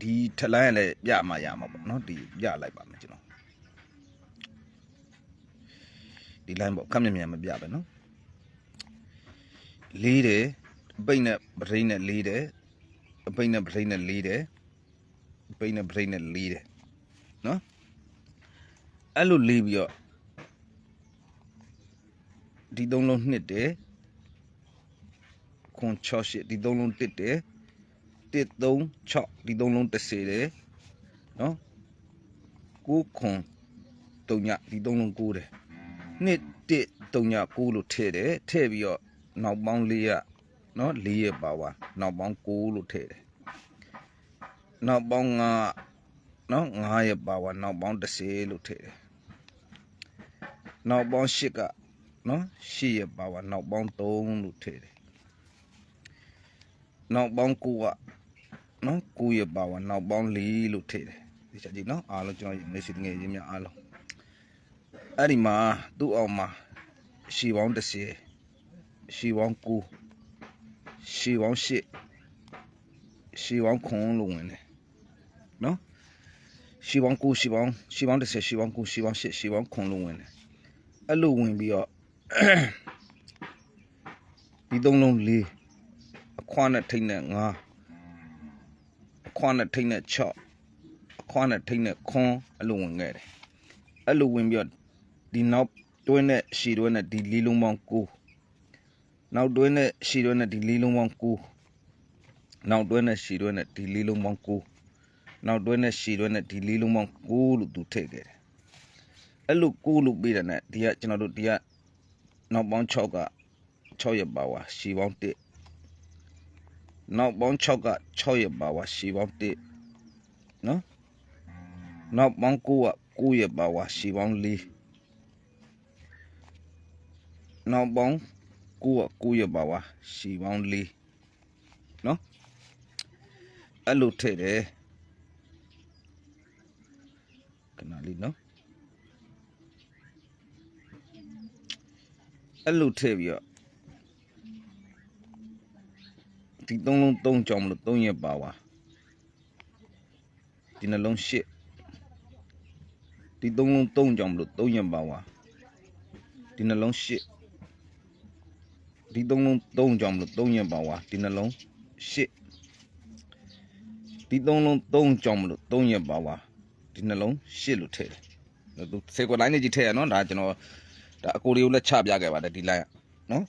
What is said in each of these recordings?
ဒီထလိုင်းကလည်းပြမှရမှာပေါ့နော်ဒီပြလိုက်ပါမယ်ကျွန်တော်ဒီ line ပေါ့ခက်မြင်မြန်မပြပဲနော်လေးတယ်အပိတ်နဲ့ပထိန်နဲ့လေးတယ်အပိတ်နဲ့ပထိန်နဲ့လေးတယ်အပိတ်နဲ့ပထိန်နဲ့လေးတယ်နော်အဲ့လိုလေးပြီးတော့ဒီသုံးလုံးနှစ်တယ်ခွန်6ရှစ်ဒီသုံးလုံးတစ်တယ် တစ်3 6ဒီသုံးလုံး30တယ်နော်9ခွန်3ညဒီသုံးလုံး9တယ်နှစ်တစ်3ည9လို့ထည့်တယ်ထည့်ပြီးတော့နောက်ပေါင်း4ရနော်4ရပါဝါနောက်ပေါင်း9လို့ထည့်တယ်နောက်ပေါင်း9နော်9ရပါဝါနောက်ပေါင်း30လို့ထည့်တယ်နောက်ပေါင်း8ကနော်8ရပါဝါနောက်ပေါင်း3လို့ထည့်တယ်နောက်ပေါင်း9က နော်9ရပါဝါနောက်ပေါင်း4လို့ထည့်တယ်ဒီချက်ကြီးနော်အားလုံးကျွန်တော်မရှိငယ်ချင်းများအားလုံးအဲ့ဒီမှာသူ့အောင်မှာရှီပေါင်း30ရှီပေါင်း9ရှီပေါင်း8ရှီပေါင်း9လို့ဝင်တယ်နော်ရှီပေါင်း9ရှီပေါင်းရှီပေါင်း30ရှီပေါင်း9ရှီပေါင်း8ရှီပေါင်း9လို့ဝင်တယ်အဲ့လိုဝင်ပြီးတော့ဒီသုံးလုံးလေးအခွားနဲ့ထိတ်နဲ့ငါအ ခွားနဲ့ထိတ်နဲ့6အခွားနဲ့ထိတ်နဲ့ခွန်းအဲ့လိုဝင်ခဲ့တယ်အဲ့လိုဝင်ပြီးတော့ဒီနောက်တွင်းနဲ့ရှည်တွင်းနဲ့ဒီလေးလုံးပေါင်း9နောက်တွင်းနဲ့ရှည်တွင်းနဲ့ဒီလေးလုံးပေါင်း9နောက်တွင်းနဲ့ရှည်တွင်းနဲ့ဒီလေးလုံးပေါင်း9နောက်တွင်းနဲ့ရှည်တွင်းနဲ့ဒီလေးလုံးပေါင်း9လို့သူထည့်ခဲ့တယ်အဲ့လို9လို့ပြီးတယ်နဲ့ဒီကကျွန်တော်တို့ဒီကနောက်ပေါင်း6က6ရက်ပါဝါရှည်ပေါင်း1 နောက်ပေါင်း6က6ရက်ပါဝါရှည်ပေါင်း1နော်နောက်ပေါင်း9က9ရက်ပါဝါရှည်ပေါင်း4နောက်ပေါင်း9က9ရက်ပါဝါရှည်ပေါင်း4နော်အဲ့လိုထည့်တယ်ခဏလေးနော်အဲ့လိုထည့်ပြီးတော့ ဒီသုံးလုံးသုံးကြောင်မလို့သုံးရက်ပါဝါဒီနှလုံးရှစ်ဒီသုံးလုံးသုံးကြောင်မလို့သုံးရက်ပါဝါဒီနှလုံးရှစ်ဒီသုံးလုံးသုံးကြောင်မလို့သုံးရက်ပါဝါဒီနှလုံးရှစ်ဒီသုံးလုံးသုံးကြောင်မလို့သုံးရက်ပါဝါဒီနှလုံးရှစ်လို့ထည့်တယ်သူစေကွက်လိုင်းနေကြီးထည့်ရနော်ဒါကျွန်တော်ဒါအကိုလေးကိုလက်ချပြခဲ့ပါတယ်ဒီ line ကနော်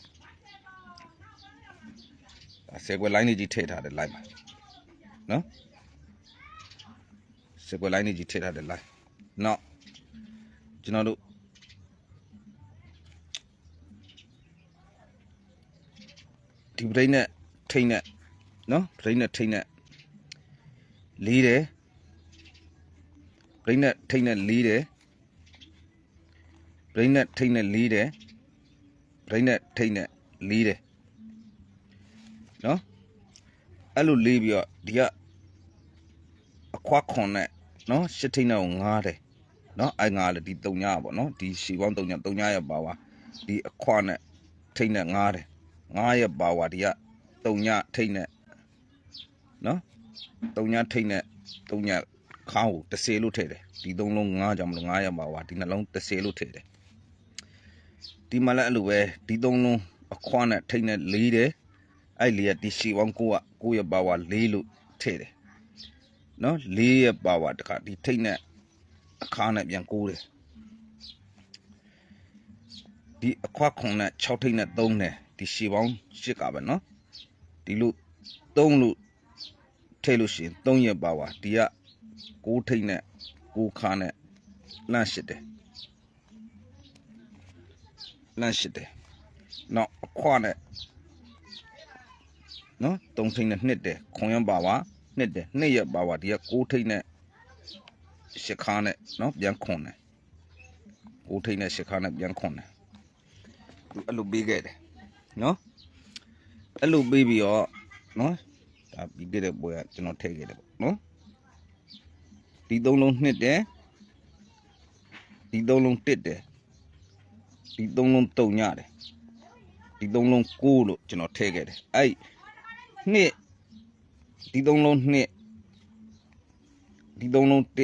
ဒါစေကွက်လိုင်းနေကြီးထည့်ထားတဲ့ line ပါနော်စေကွက်လိုင်းနေကြီးထည့်ထားတဲ့ line နော်ကျွန်တော်တို့ဒီပရိနဲ့ထိတ်နဲ့နော်ပရိနဲ့ထိတ်နဲ့လေးတယ်ပရိနဲ့ထိတ်နဲ့လေးတယ်ပရိနဲ့ထိတ်နဲ့လေးတယ်ပရိနဲ့ထိတ်နဲ့လေးတယ် နော်အဲ့လိုလေးပြီးတော့ဒီကအခွားခွန်နဲ့နော်ရှစ်ထိတ်နဲ့ကိုငားတယ်နော်အဲ့ငားလေဒီတုံညာပေါ့နော်ဒီရှီပေါင်းတုံညာတုံညာရပါဝါဒီအခွားနဲ့ထိတ်နဲ့ငားတယ်ငားရပါဝါဒီကတုံညာထိတ်နဲ့နော်တုံညာထိတ်နဲ့တုံညာခေါင်းကို30လို့ထည့်တယ်ဒီသုံးလုံး9ကြောင့်မလို့9ရပါဝါဒီနှလုံး30လို့ထည့်တယ်ဒီမှာလည်းအဲ့လိုပဲဒီသုံးလုံးအခွားနဲ့ထိတ်နဲ့လေးတယ် အဲ့လေးကဒီရှီပေါင်း9က9ရပါဝါ4လို့ထည့်တယ်နော်4ရပါဝါတခါဒီထိတ်နဲ့အခါနဲ့ပြန်ကိုးတယ်ဒီအခွားခွန်နဲ့6ထိတ်နဲ့3နဲ့ဒီရှီပေါင်း8ကပဲနော်ဒီလို3လို့ထိတ်လို့ရှိရင်3ရက်ပါဝါဒီက6ထိတ်နဲ့6ခါနဲ့လန့်ရှစ်တယ်လန့်ရှစ်တယ်နောက်အခွားနဲ့ နော်3ထိတ်နဲ့နှစ်တယ်ခွန်ရပါဝါနှစ်တယ်နှစ်ရက်ပါဝါဒီက6ထိတ်နဲ့ရှစ်ခါနဲ့နော်ပြန်ခွန်တယ်6ထိတ်နဲ့ရှစ်ခါနဲ့ပြန်ခွန်တယ်သူအဲ့လိုပေးခဲ့တယ်နော်အဲ့လိုပေးပြီးတော့နော်ဒါပြီးခဲ့တဲ့ပွဲကကျွန်တော်ထည့်ခဲ့တယ်ပေါ့နော်ဒီသုံးလုံးနှစ်တယ်ဒီသုံးလုံးတစ်တယ်ဒီသုံးလုံးတုံညတယ်ဒီသုံးလုံးကိုလို့ကျွန်တော်ထည့်ခဲ့တယ်အဲ့ နှစ်ဒီသုံးလုံးနှစ် ဒီသုံးလုံး1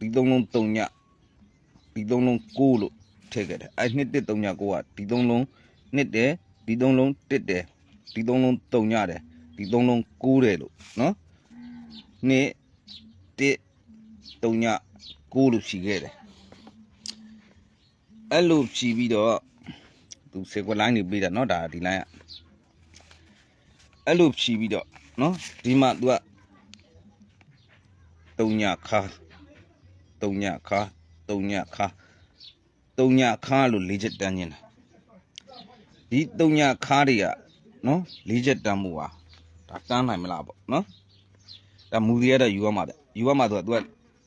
ဒီသုံးလုံး3ညဒီသုံးလုံး9လို့ထည့်ခဲ့တယ်အဲ့နှစ်1 3ည9ကဒီသုံးလုံးနှစ်တယ်ဒီသုံးလုံး1တယ်ဒီသုံးလုံး3ညတယ်ဒီသုံးလုံး9တယ်လို့နော်နှစ်1 3ည9လို့ဖြီခဲ့တယ်အဲ့လိုဖြီပြီးတော့သူစေကွက်လိုင်းနေပေးတာเนาะဒါဒီလိုင်းက အဲ့လိုဖြီးပြီးတော့နော်ဒီမှာ तू ကတုံညခါတုံညခါတုံညခါတုံညခါလို့လေးချက်တန်းနေတာဒီတုံညခါတွေကနော်လေးချက်တန်းမှုဟာဒါတန်းနိုင်မလားပေါ့နော်ဒါမူရီရတော့ယူရမှာဗျယူရမှာဆိုတော့ तू က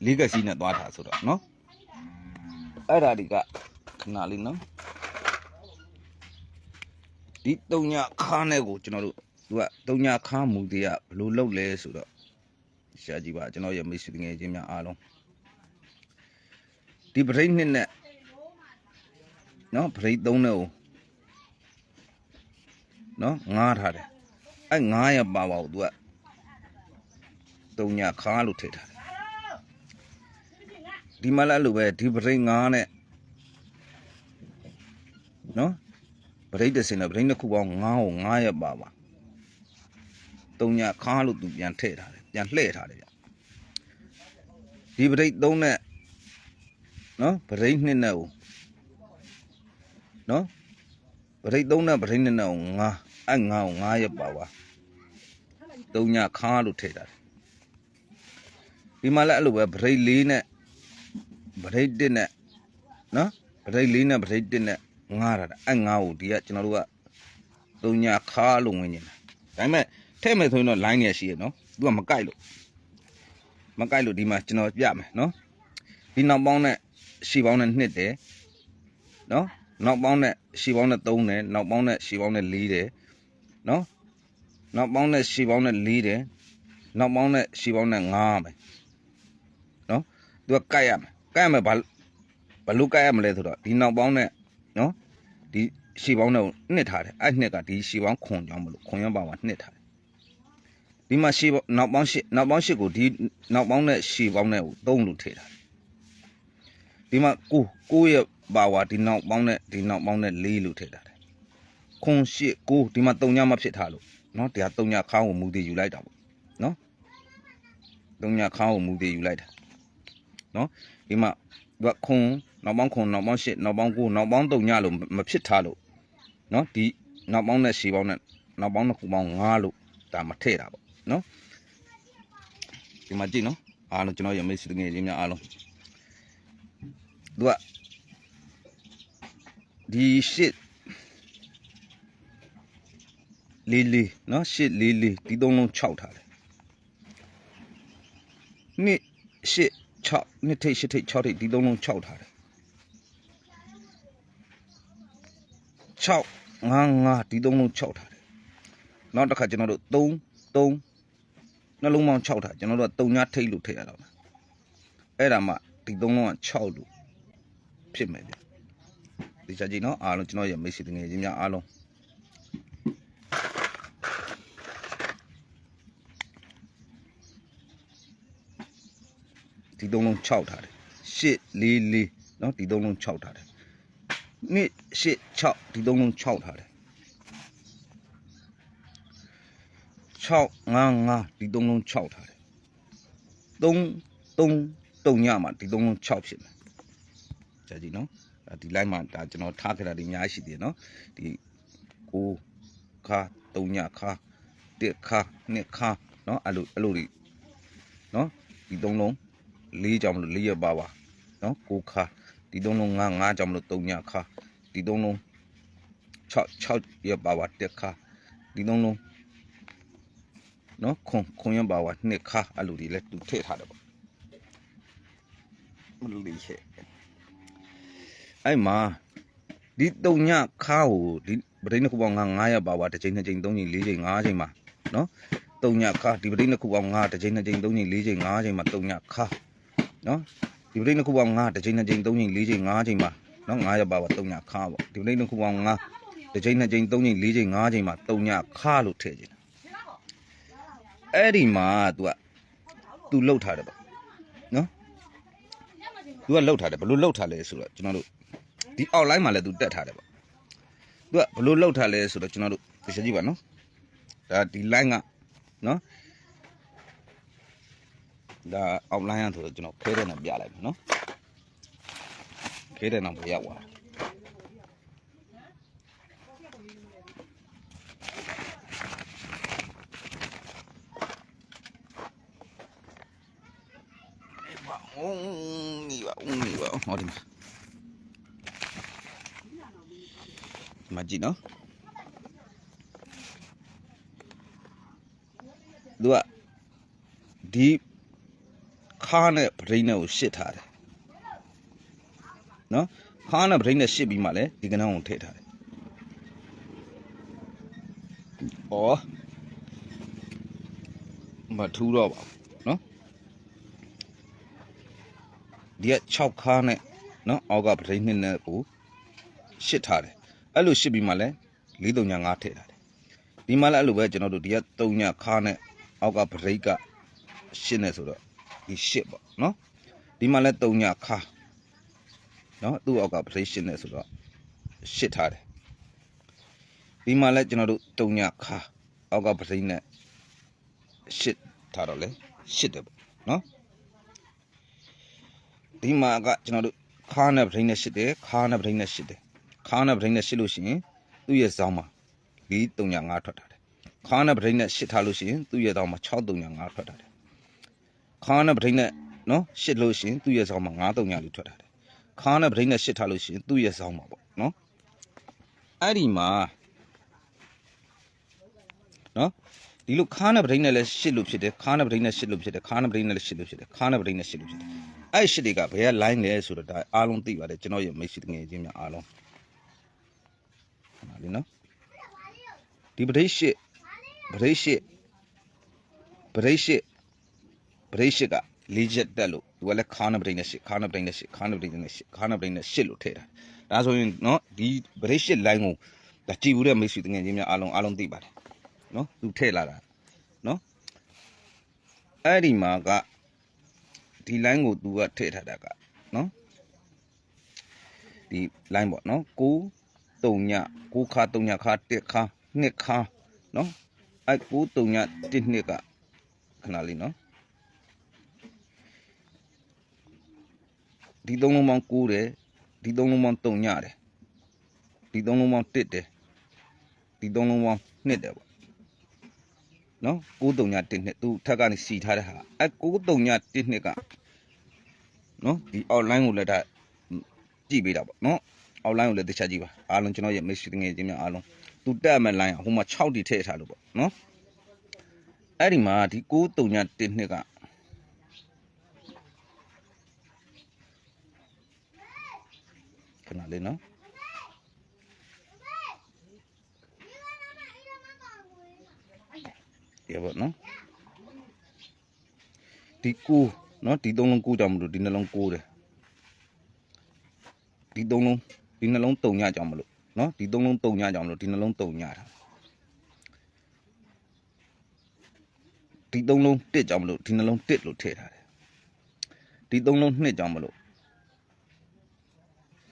လေးကစီနဲ့သွားတာဆိုတော့နော်အဲ့ဒါတွေကခဏလေးနော်ဒီတုံညခါနဲ့ကိုကျွန်တော်တို့ तू က3ညခါမူဒီကဘယ်လိုလုပ်လဲဆိုတော့ရှာကြည့်ပါကျွန်တော်ရဲ့မိတ်ဆွေငယ်ချင်းများအားလုံးဒီပရိတ်နှစ်နဲ့နော်ပရိတ်သုံးနဲ့ကိုနော်ငားထားတယ်အဲ့ငားရပါပါကို तू ကတုံညာခါလို့ထည့်ထားတယ်ဒီမှာလည်းအဲ့လိုပဲဒီပရိတ်ငားနဲ့နော်ပရိတ်တစ်စင်နဲ့ပရိတ်နှစ်ခုပေါင်းငားကိုငားရပါပါ တုံညာခါလို့ तू ပြန်ထည့်ထားတယ်ပြန်လှည့်ထားတယ်ဗျဒီပရိတ်သုံးနဲ့နော်ပရိတ်နှစ်နဲ့ကိုနော်ပရိတ်သုံးနဲ့ပရိတ်နှစ်နဲ့ကိုငါအဲ့ငါကိုငါရပါပါတုံညာခါလို့ထည့်တာတယ်ဒီမှာလည်းအဲ့လိုပဲပရိတ်လေးနဲ့ပရိတ်တစ်နဲ့နော်ပရိတ်လေးနဲ့ပရိတ်တစ်နဲ့ငါရတာအဲ့ငါကိုဒီကကျွန်တော်တို့ကတုံညာခါလို့ဝင်နေတာဒါပေမဲ့ ထည့်မယ်ဆိုရင်တော့ line နေရှိရနော်သူကမကြိုက်လို့မကြိုက်လို့ဒီမှာကျွန်တော်ပြမယ်နော်ဒီနောက်ပေါင်းနဲ့ရှီပေါင်းနဲ့နှစ်တယ်နော်နောက်ပေါင်းနဲ့ရှီပေါင်းနဲ့3တယ်နောက်ပေါင်းနဲ့ရှီပေါင်းနဲ့4တယ်နော်နောက်ပေါင်းနဲ့ရှီပေါင်းနဲ့4တယ်နောက်ပေါင်းနဲ့ရှီပေါင်းနဲ့5ပဲနော်သူကကတ်ရမယ်ကတ်ရမယ်ဘာဘလို့ကတ်ရမလဲဆိုတော့ဒီနောက်ပေါင်းနဲ့နော်ဒီရှီပေါင်းနဲ့နှစ်ထားတယ်အဲ့နှစ်ကဒီရှီပေါင်းခွန်ကြောင်းမလို့ခွန်ရပါမှာနှစ်ထားတယ် ဒီမှာရှီပေါင်းနောက်ပေါင်းရှစ်နောက်ပေါင်းရှစ်ကိုဒီနောက်ပေါင်းနဲ့ရှီပေါင်းနဲ့ကို3လို့ထည့်ထားတယ်ဒီမှာ9 9ရဲ့ပါဝါဒီနောက်ပေါင်းနဲ့ဒီနောက်ပေါင်းနဲ့4လို့ထည့်ထားတယ်ခွန်ရှစ်9ဒီမှာ3ညမဖြစ်ထားလို့နော်တရား3ညခါကိုမူတည်ယူလိုက်တာပေါ့နော်3ညခါကိုမူတည်ယူလိုက်တာနော်ဒီမှာသူကခွန်နောက်ပေါင်းခွန်နောက်ပေါင်းရှစ်နောက်ပေါင်း9နောက်ပေါင်း3ညလို့မဖြစ်ထားလို့နော်ဒီနောက်ပေါင်းနဲ့ရှည်ပေါင်းနဲ့နောက်ပေါင်းတစ်ခုပေါင်း9လို့ဒါမထည့်တာပေါ့ နော်ဒီမှာကြည့်နော်အားလုံးကျွန်တော်ရမိတ်ဆွေငယ်ချင်းများအားလုံးသူကဒီရှစ်လေးလေးနော်ရှစ်လေးလေးဒီသုံးလုံး6ထားတယ်နှစ်ရှစ်6နှစ်ထိတ်ရှစ်ထိတ်6ထိတ်ဒီသုံးလုံး6ထားတယ်6 5 5ဒီသုံးလုံး6ထားတယ်နောက်တစ်ခါကျွန်တော်တို့3 3 နှလုံးပေါင်း6ထားကျွန်တော်တို့က3ညထိတ်လို့ထည့်ရတော့အဲ့ဒါမှဒီသုံးလုံးက6လို့ဖြစ်မယ်ဗျဒီချာကြည့်နော်အားလုံးကျွန်တော်ရဲ့မိတ်ဆွေငယ်ချင်းများအားလုံးဒီသုံးလုံး6ထားတယ်8 4 4เนาะဒီသုံးလုံး6ထားတယ်နှစ်8 6ဒီသုံးလုံး6ထားတယ် 6 5 5ဒီသုံးလုံး6ထားတယ်3 3 3ညမှာဒီသုံးလုံး6ဖြစ်မယ်ကြာကြည့်နော်ဒါဒီ line မှာဒါကျွန်တော်ထားခဲ့တာဒီအများကြီးရှိသေးတယ်နော်ဒီကိုခါ3ညခါ1ခါ2ခါနော်အဲ့လိုအဲ့လိုတွေနော်ဒီသုံးလုံး၄ကြောင်မလို့၄ရပါပါနော်ကိုခါဒီသုံးလုံး5 5ကြောင်မလို့3ညခါဒီသုံးလုံး6 6ရပါပါ1ခါဒီသုံးလုံး နော်ခွန်ခွန်ရပါပါ2ခါအဲ့လိုတွေလဲသူထည့်ထားတယ်ပေါ့မလို့လေးချက်အဲ့မှာဒီတုံညခါကိုဒီပရိနှစ်ခုပေါင်း9 900ပါပါတစ်ချိန်နှစ်ချိန်သုံးချိန်လေးချိန်5ချိန်မှာနော်တုံညခါဒီပရိနှစ်ခုပေါင်း9တစ်ချိန်နှစ်ချိန်သုံးချိန်လေးချိန်5ချိန်မှာတုံညခါနော်ဒီပရိနှစ်ခုပေါင်း9တစ်ချိန်နှစ်ချိန်သုံးချိန်လေးချိန်5ချိန်မှာနော်900ပါပါတုံညခါပေါ့ဒီပရိနှစ်ခုပေါင်း9တစ်ချိန်နှစ်ချိန်သုံးချိန်လေးချိန်5ချိန်မှာတုံညခါလို့ထည့်ခြင်း အဲ့ဒီမှာ तू ကသူလှုပ်ထားတယ်ပေါ့နော်သူကလှုပ်ထားတယ်ဘလို့လှုပ်ထားလဲဆိုတော့ကျွန်တော်တို့ဒီ outline မှာလည်းသူတက်ထားတယ်ပေါ့သူကဘလို့လှုပ်ထားလဲဆိုတော့ကျွန်တော်တို့သိချင်ကြည့်ပါနော်ဒါဒီ line ကနော်ဒါ outline ရဆိုတော့ကျွန်တော်ခဲတဲ့နဲ့ပြလိုက်မယ်နော်ခဲတဲ့နောက်ပြရောက်သွား အောင်ဟောဒီမှာဒီမှာကြည့်နော်သူကဒီခါနဲ့ဗရိနဲ့ကိုရှစ်ထားတယ်နော်ခါနဲ့ဗရိနဲ့ရှစ်ပြီးမှလည်းဒီကနောင်းကိုထည့်ထားတယ်ဩမထူးတော့ပါဘူး နော်ဒီက6ခါနဲ့နော်အောက်ကပထိန်နှစ်နဲ့ကိုရှစ်ထားတယ်အဲ့လိုရှစ်ပြီးမှလဲ435ထည့်ထားတယ်ဒီမှာလည်းအဲ့လိုပဲကျွန်တော်တို့ဒီက3ညခါနဲ့အောက်ကပထိတ်ကရှစ်နဲ့ဆိုတော့ဒီရှစ်ပေါ့နော်ဒီမှာလည်း3ညခါနော်သူ့အောက်ကပထိတ်ရှစ်နဲ့ဆိုတော့ရှစ်ထားတယ်ဒီမှာလည်းကျွန်တော်တို့3ညခါအောက်ကပထိတ်နဲ့ရှစ်ထားတော့လဲရှစ်တယ်ပေါ့နော် ဒီမှာကကျွန်တော်တို့ခါးနဲ့ဗထိန်နဲ့ရှစ်တယ်ခါးနဲ့ဗထိန်နဲ့ရှစ်တယ်ခါးနဲ့ဗထိန်နဲ့ရှစ်လို့ရှိရင်သူ့ရဲ့ဇောင်းမှာ4 3 5ထွက်တာတယ်ခါးနဲ့ဗထိန်နဲ့ရှစ်ထားလို့ရှိရင်သူ့ရဲ့ဇောင်းမှာ6 3 5ထွက်တာတယ်ခါးနဲ့ဗထိန်နဲ့နော်ရှစ်လို့ရှိရင်သူ့ရဲ့ဇောင်းမှာ9 3 5လို့ထွက်တာတယ်ခါးနဲ့ဗထိန်နဲ့ရှစ်ထားလို့ရှိရင်သူ့ရဲ့ဇောင်းမှာပေါ့နော်အဲ့ဒီမှာနော်ဒီလိုခါးနဲ့ဗထိန်နဲ့လည်းရှစ်လို့ဖြစ်တယ်ခါးနဲ့ဗထိန်နဲ့ရှစ်လို့ဖြစ်တယ်ခါးနဲ့ဗထိန်နဲ့လည်းရှစ်လို့ဖြစ်တယ်ခါးနဲ့ဗထိန်နဲ့ရှစ်လို့ဖြစ်တယ် အဲ့ရှစ်တွေကဘယ်က line လဲဆိုတော့ဒါအားလုံးသိပါတယ်ကျွန်တော်ရဲ့မိတ်ဆွေတငယ်ချင်းများအားလုံးဟာလေနော်ဒီပဋိရှစ်ပဋိရှစ်ပဋိရှစ်ပဋိရှစ်ကလေးချက်တက်လို့သူကလည်းခါးနပဋိနဲ့ရှစ်ခါးနပဋိနဲ့ရှစ်ခါးနပဋိနဲ့ရှစ်ခါးနပဋိနဲ့ရှစ်လို့ထည့်တာဒါဆိုရင်နော်ဒီပဋိရှစ် line ကိုဒါကြည်ဘူးတဲ့မိတ်ဆွေတငယ်ချင်းများအားလုံးအားလုံးသိပါတယ်နော်သူထည့်လာတာနော်အဲ့ဒီမှာက ဒီ line ကို तू ကထည့်ထားတာကနော်ဒီ line ပေါ့နော်6 3ည6ခါ3ညခါ1ခါ2ခါနော်အဲ့6 3ည1နှစ်ကခဏလေးနော်ဒီသုံးလုံးပေါင်း9တယ်ဒီသုံးလုံးပေါင်း3ညတယ်ဒီသုံးလုံးပေါင်း1တယ်ဒီသုံးလုံးပေါင်း2တယ်ပေါ့ နော်9 3ည1နှစ်သူထက်ကနေစီထားတဲ့ဟာအဲ့9 3ည1နှစ်ကနော်ဒီ outline ကိုလည်းဒါကြည့်ပေးတာပေါ့နော် outline ကိုလည်းတစ်ချက်ကြည့်ပါအားလုံးကျွန်တော်ရဲ့ mix တငယ်ချင်းများအားလုံးသူတက်မဲ့ line ဟိုမှာ6တီထည့်ထားလို့ပေါ့နော်အဲ့ဒီမှာဒီ6 3ည1နှစ်ကခဏလေးနော် ရပါနော်ဒီကူနော်ဒီသုံးလုံးကူကြောင်မလို့ဒီနှလုံးကိုးတယ်ဒီသုံးလုံးဒီနှလုံးတုံညကြောင်မလို့နော်ဒီသုံးလုံးတုံညကြောင်မလို့ဒီနှလုံးတုံညတာဒီသုံးလုံးတစ်ကြောင်မလို့ဒီနှလုံးတစ်လို့ထည့်ထားတယ်ဒီသုံးလုံးနှစ်ကြောင်မလို့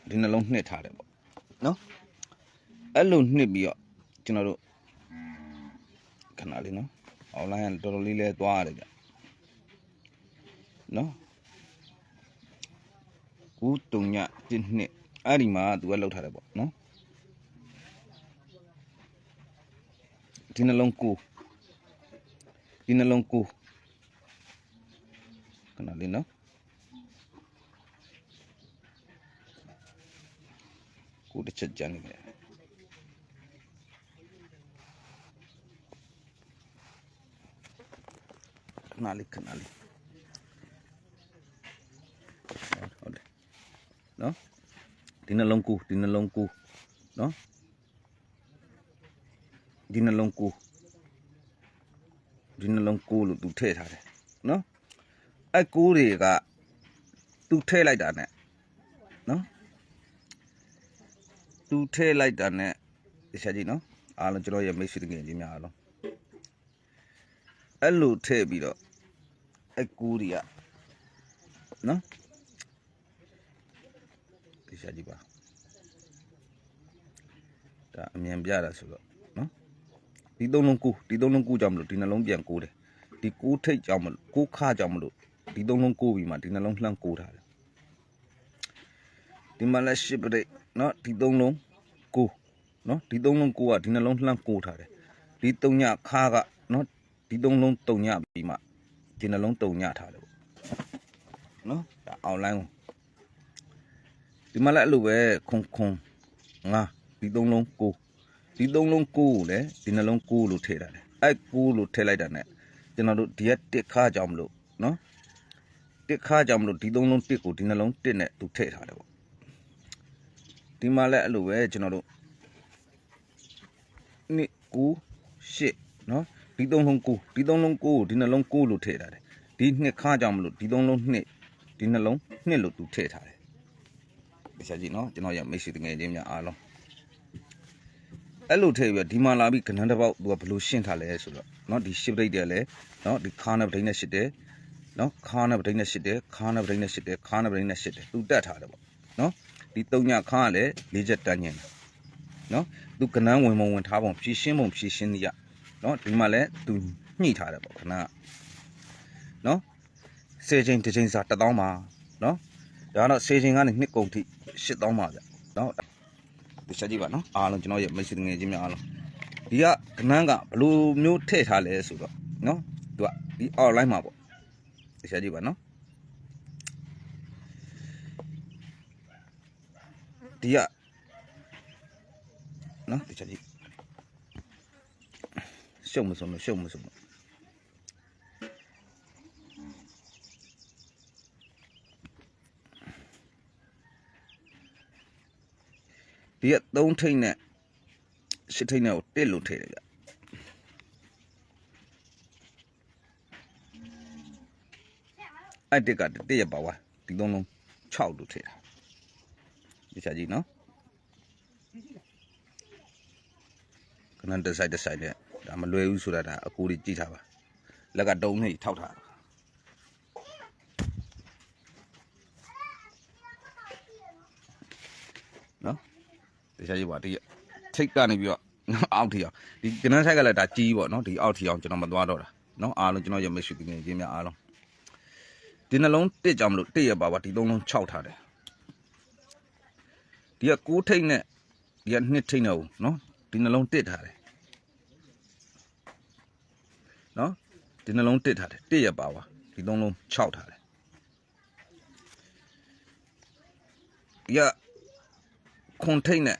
ဒီနှလုံးနှစ်ထားတယ်ပေါ့နော်အဲ့လိုနှစ်ပြီးတော့ကျွန်တော်တို့ခဏလေးနော် online ကတော်တော်လေးလဲသွားရတယ်ဗျနော်ကူတုံညတစ်နှစ်အဲ့ဒီမှာသူကလောက်ထားတယ်ပေါ့နော်ဒီနှလုံးကိုဒီနှလုံးကိုခဏလေးနော်ကိုတစ်ချက်ကြမ်းနေတယ် ခဏလေးခဏလေးဟုတ်တယ်နော်ဒီနှလုံးကိုဒီနှလုံးကိုနော်ဒီနှလုံးကိုဒီနှလုံးကိုလို့သူထည့်ထားတယ်နော်အဲ့ကိုတွေကသူထည့်လိုက်တာ ਨੇ နော်သူထည့်လိုက်တာ ਨੇ တခြားကြည့်နော်အားလုံးကျွန်တော်ရဲ့မိတ်ဆွေတကယ်ချင်းများအားလုံးအဲ့လိုထည့်ပြီးတော့ အဲ့ကူးတွေကနော်ဒီရှာကြည့်ပါဒါအမြန်ပြတာဆိုတော့နော်ဒီသုံးလုံးကူးဒီသုံးလုံးကူးကြောင့်မလို့ဒီနှလုံးပြန်ကူးတယ်ဒီကူးထိတ်ကြောင့်မလို့ကူးခါကြောင့်မလို့ဒီသုံးလုံးကူးပြီးမှဒီနှလုံးလှမ်းကူးထားတယ်ဒီမှာလက်ရှိပရိတ်နော်ဒီသုံးလုံးကူးနော်ဒီသုံးလုံးကူးကဒီနှလုံးလှမ်းကူးထားတယ်ဒီသုံးညခါကနော်ဒီသုံးလုံးတုံညပြီးမှ ဒီနှလုံးတုံညထားတယ်ပေါ့နော်ဒါအွန်လိုင်းကိုဒီမှာလည်းအဲ့လိုပဲခွန်ခွန်ငါဒီသုံးလုံးကူးဒီသုံးလုံးကိုကိုလည်းဒီနှလုံးကိုလို့ထည့်ထားတယ်အဲ့ကိုလို့ထည့်လိုက်တာ ਨੇ ကျွန်တော်တို့ဒီကတစ်ခါကြောင်မလို့နော်တစ်ခါကြောင်မလို့ဒီသုံးလုံးတစ်ကိုဒီနှလုံးတစ်နဲ့သူထည့်ထားတယ်ပေါ့ဒီမှာလည်းအဲ့လိုပဲကျွန်တော်တို့နှစ်ကိုရှစ်နော် ဒီသုံးလုံးကိုဒီသုံးလုံးကိုဒီနှလုံးကိုလို့ထည့်ထားတယ်ဒီနှစ်ခါကြောင့်မလို့ဒီသုံးလုံးနှစ်ဒီနှလုံးနှစ်လို့သူထည့်ထားတယ်တခြားကြည့်နော်ကျွန်တော်ရမိတ်ဆွေတငယ်ချင်းများအားလုံးအဲ့လိုထည့်ပြီးဒီမှာလာပြီးကဏ္ဍတစ်ပေါက်သူကဘယ်လိုရှင်းထားလဲဆိုတော့နော်ဒီရှစ်ပိတ်တယ်လေနော်ဒီခါနဲ့ဗဒိတ်နဲ့ရှစ်တယ်နော်ခါနဲ့ဗဒိတ်နဲ့ရှစ်တယ်ခါနဲ့ဗဒိတ်နဲ့ရှစ်တယ်ခါနဲ့ဗဒိတ်နဲ့ရှစ်တယ်သူတက်ထားတယ်ပေါ့နော်ဒီတုံညာခါကလည်းလေးချက်တန်းညင်တယ်နော်သူကဏ္ဍဝင်မဝင်ထားပုံဖြည့်ရှင်းပုံဖြည့်ရှင်းရ နော်ဒီမှာလည်းသူညှိထားတယ်ပေါ့ခဏနော်စေချိန်တစ်ချိန်စာ1000ပါနော်ဒါကတော့စေချိန်ကနေနှစ်ကုန်ထိ8000ပါဗျနော်ဒီချက်ကြည့်ပါနော်အားလုံးကျွန်တော်ရဲ့မိတ်ဆွေငယ်ချင်းများအားလုံးဒီကကနန်းကဘလိုမျိုးထည့်ထားလဲဆိုတော့နော်သူကဒီ online မှာပေါ့ဒီချက်ကြည့်ပါနော်ဒီကနော်ဒီချက်ကြည့် ရှုံမစုံလို့ရှုံမစုံလို့ဒီက3ထိတ်နဲ့10ထိတ်နဲ့ကိုတစ်လို့ထည့်တယ်ဗျအဲ့တစ်ကတစ်ရပါဝါဒီသုံးလုံး6လို့ထည့်တာဒီချက်ကြည့်နော်ခဏတစ်ဆိုင်တစ်ဆိုင်နဲ့ ဒါမလွယ်ဘူးဆိုတာဒါအကူကြီးကြည့်ထားပါလက်ကတုံးနေထောက်ထားတာနော်တခြားကြီးပါဒီထိတ်ကနေပြီးတော့အောက်ထီအောင်ဒီကနန်းထိုက်ကလည်းဒါကြီးပေါ့နော်ဒီအောက်ထီအောင်ကျွန်တော်မသွားတော့တာနော်အားလုံးကျွန်တော်ရမရှိသေးငယ်ချင်းများအားလုံးဒီနှလုံးတစ်ကြောင်မလို့တစ်ရပါပါဒီသုံးလုံး6ထားတယ်ဒီက6ထိတ်နဲ့ဒီက2ထိတ်နဲ့ဦးနော်ဒီနှလုံးတစ်ထားတယ်နော် ဒီနှလုံးတစ်ထားတယ်တစ်ရပါပါဒီသုံးလုံး6ထားတယ်ဒီကခွန်ထိတ်နဲ့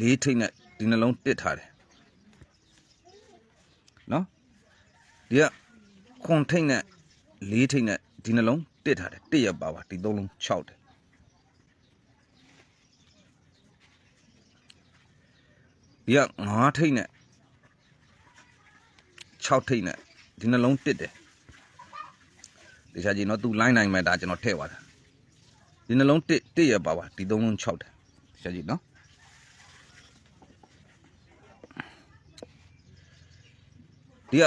လေးထိတ်နဲ့ဒီနှလုံးတစ်ထားတယ်နော်ဒီကခွန်ထိတ်နဲ့လေးထိတ်နဲ့ဒီနှလုံးတစ်ထားတယ်တစ်ရပါပါဒီသုံးလုံး6တယ်ဒီက9ထိတ်နဲ့ 6ထိတ်နဲ့ဒီနှလုံးတစ်တယ်တခြားကြီးနော်သူလိုင်းနိုင်မယ်ဒါကျွန်တော်ထည့်သွားတာဒီနှလုံးတစ်တစ်ရပါပါဒီသုံးလုံး6တယ်တခြားကြီးနော်ဒီက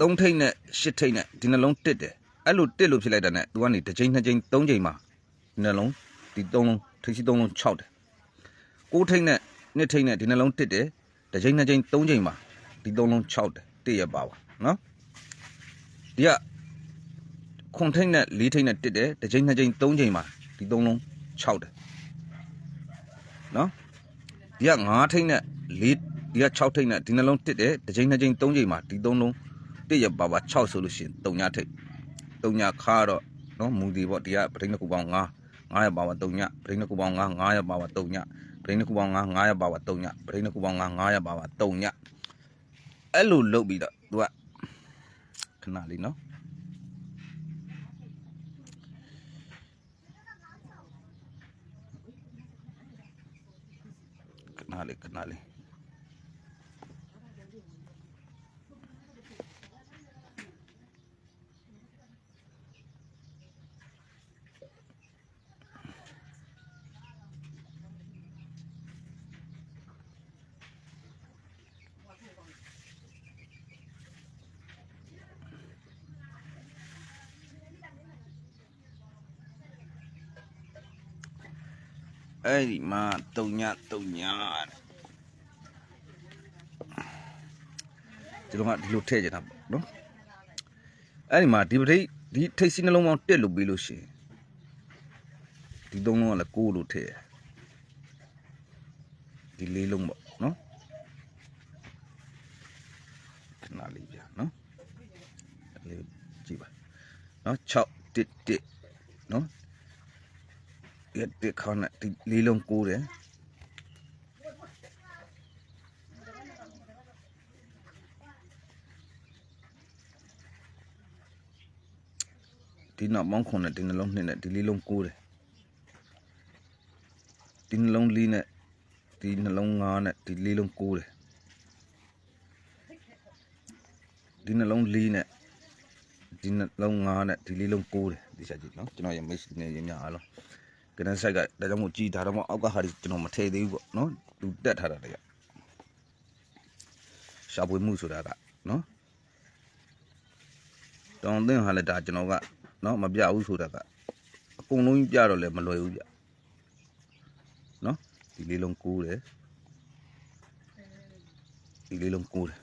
3ထိတ်နဲ့10ထိတ်နဲ့ဒီနှလုံးတစ်တယ်အဲ့လိုတစ်လို့ဖြစ်လိုက်တာနဲ့သူကနေတစ်ချိန်နှစ်ချိန်သုံးချိန်မှာဒီနှလုံးဒီသုံးလုံးထိပ်စီသုံးလုံး6တယ်6ထိတ်နဲ့2ထိတ်နဲ့ဒီနှလုံးတစ်တယ်တစ်ချိန်နှစ်ချိန်သုံးချိန်မှာဒီသုံးလုံး6တယ် တစ်ရပါပါနော်ဒီကခွန်ထိတ်နဲ့၄ထိတ်နဲ့တစ်တယ်တစ်ချိန်နှစ်ချိန်သုံးချိန်မှာဒီသုံးလုံး6တယ်နော်ဒီက9ထိတ်နဲ့၄ဒီက6ထိတ်နဲ့ဒီနှလုံးတစ်တယ်တစ်ချိန်နှစ်ချိန်သုံးချိန်မှာဒီသုံးလုံးတစ်ရပါပါ6ဆိုလို့ရှိရင်3ညထိတ်3ညခါတော့နော်မူဒီပေါ့ဒီကပရိနှစ်ခုပေါင်း9 9ရပါပါ3ညပရိနှစ်ခုပေါင်း9 9ရပါပါ3ညပရိနှစ်ခုပေါင်း9 9ရပါပါ3ညပရိနှစ်ခုပေါင်း9 9ရပါပါ3ည အဲ့လိုလုပ်ပြီးတော့ तू ကခဏလေးနော်ခဏလေးခဏလေး အဲ့ဒီမှာတုံညတုံညတဲ့ဒီလိုကဒီလိုထည့်ကြတာပေါ့နော်အဲ့ဒီမှာဒီပထိတ်ဒီထိတ်စီနှလုံးပေါင်းတက်လို့ပြီးလို့ရှိရင်ဒီသုံးလုံးကလည်းကိုးလို့ထည့်တယ်ဒီလေးလုံးပေါ့နော်ခဏလေးပြနော်အဲ့လေးကြည့်ပါနော်6တစ်တစ်နော် ဒီတစ်ခေါင်းနဲ့ဒီလေးလုံးကိုးတယ်ဒီနောက်မောင်းခွန်နဲ့ဒီနှလုံးနှစ်နဲ့ဒီလေးလုံးကိုးတယ်ဒီနှလုံးလေးနဲ့ဒီနှလုံးငါးနဲ့ဒီလေးလုံးကိုးတယ်ဒီနှလုံးလေးနဲ့ဒီနှလုံးငါးနဲ့ဒီလေးလုံးကိုးတယ်ဒီချက်ကြည့်နော်ကျွန်တော်ရမိတ်နေရင်းများအားလုံး ကနဆိုင်ကဒါကြောင့်မို့ကြည်ဒါတော့မအောက်ကဟာဒီကျွန်တော်မထည့်သေးဘူးပေါ့နော်သူတက်ထားတာတည်းကရှာပွေမှုဆိုတာကနော်တောင်းတင်ဟာလည်းဒါကျွန်တော်ကနော်မပြဘူးဆိုတာကအကုန်လုံးကြီးပြတော့လည်းမလွယ်ဘူးဗျနော်ဒီလေးလုံးကိုးတယ်ဒီလေးလုံးကိုးတယ်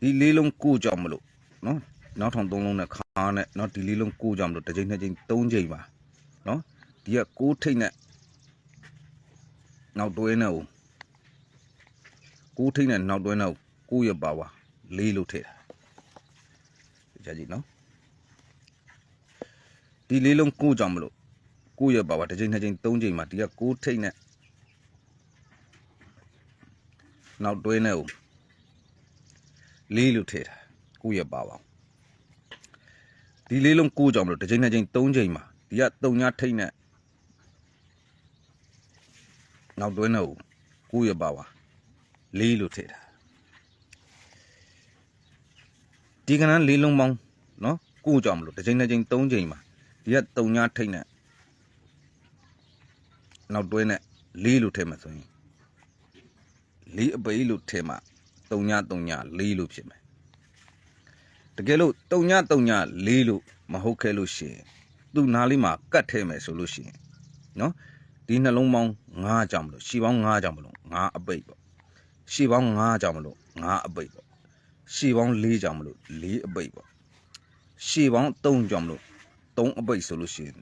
ဒီလေးလုံးကိုးကြောင်မလို့နော်နောက်ထောင်သုံးလုံးနဲ့ခါနဲ့နော်ဒီလေးလုံးကိုးကြောင်မလို့တစ်ချိန်နှစ်ချိန်သုံးချိန်ပါ နော်ဒီကကိုးထိတ်နဲ့နောက်တွဲနဲ့ကိုကိုးထိတ်နဲ့နောက်တွဲနဲ့ကိုကိုးရပါပါလေးလို့ထည့်တာဒီကြကြည့်နော်ဒီလေးလုံးကိုကြောင်မလို့ကိုရပါပါတစ်ချိန်နှစ်ချိန်သုံးချိန်မှာဒီကကိုထိတ်နဲ့နောက်တွဲနဲ့ကိုလေးလို့ထည့်တာကိုရပါပါဒီလေးလုံးကိုကြောင်မလို့တစ်ချိန်နှစ်ချိန်သုံးချိန်မှာဒီကတုံညာထိတ်နဲ့ နောက်တွဲနဲ့ကိုကိုရပါပါလေးလို့ထည့်တာဒီကနန်းလေးလုံးပေါင်းနော်ကိုကြောင်မလို့တစ်ချိန်နှစ်ချိန်သုံးချိန်မှာဒီကတုံညာထိတ်နဲ့နောက်တွဲနဲ့လေးလို့ထဲမှာဆိုရင်လေးအပိလို့ထဲမှာတုံညာတုံညာလေးလို့ဖြစ်မယ်တကယ်လို့တုံညာတုံညာလေးလို့မဟုတ်ခဲ့လို့ရှိရင်သူ့နားလေးမှာကတ်ထဲမယ်ဆိုလို့ရှိရင်နော် ဒီနှလုံးပေါင်း9ကြောင့်မလို့ရှီပေါင်း9ကြောင့်မလို့9အပိတ်ပေါ့ရှီပေါင်း9ကြောင့်မလို့9အပိတ်ပေါ့ရှီပေါင်း4ကြောင့်မလို့4အပိတ်ပေါ့ရှီပေါင်း3ကြောင့်မလို့3အပိတ်ဆိုလို့ရှိရင်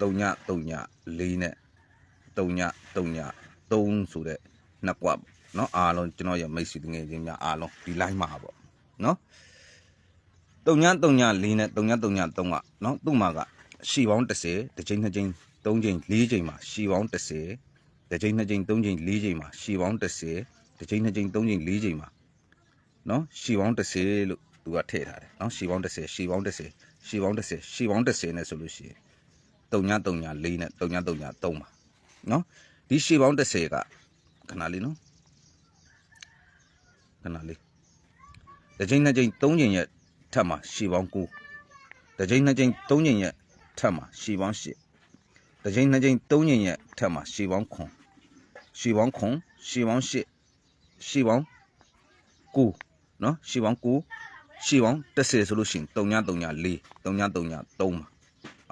3ည3ည4နဲ့3ည3ည3ဆိုတဲ့နှစ်ကွက်ပေါ့နော်အားလုံးကျွန်တော်ရဲ့မိတ်ဆွေငယ်ချင်းများအားလုံးဒီ line မှာပေါ့နော်3ည3ည4နဲ့3ည3ည3ကနော်သူ့မှာကရှီပေါင်း10တစ်ချိန်နှစ်ချိန် 3ချိန်4ချိန်မှာရှီပေါင်း30တစ်ချိန်နှစ်ချိန်3ချိန်4ချိန်မှာရှီပေါင်း30တစ်ချိန်နှစ်ချိန်3ချိန်4ချိန်မှာเนาะရှီပေါင်း30လို့သူကထည့်ထားတယ်เนาะရှီပေါင်း30ရှီပေါင်း30 ရှီပေါင်း30ရှီပေါင်း30နဲ့ဆိုလို့ရှိရင်3ည3ည4နဲ့3ည3ည3ပါเนาะဒီရှီပေါင်း30ကခဏလေးနော်ခဏလေးတစ်ချိန်နှစ်ချိန်3ချိန်ရဲ့ထပ်မှာရှီပေါင်း9တစ်ချိန်နှစ်ချိန်3ချိန်ရဲ့ထပ်မှာရှီပေါင်း10 တစ်ချိန်နှစ်ချိန်သုံးချိန်ရဲ့ထက်မှာရှေပေါင်းခွန်ရှေပေါင်းခွန်ရှေပေါင်းရှစ်ရှေပေါင်းကိုနော်ရှေပေါင်းကိုရှေပေါင်း30ဆိုလို့ရှိရင်3ည3ည4 3ည3ည3ပါ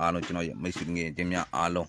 အားလုံးကျွန်တော်ရဲ့မိတ်ဆွေငယ်ချင်းများအားလုံး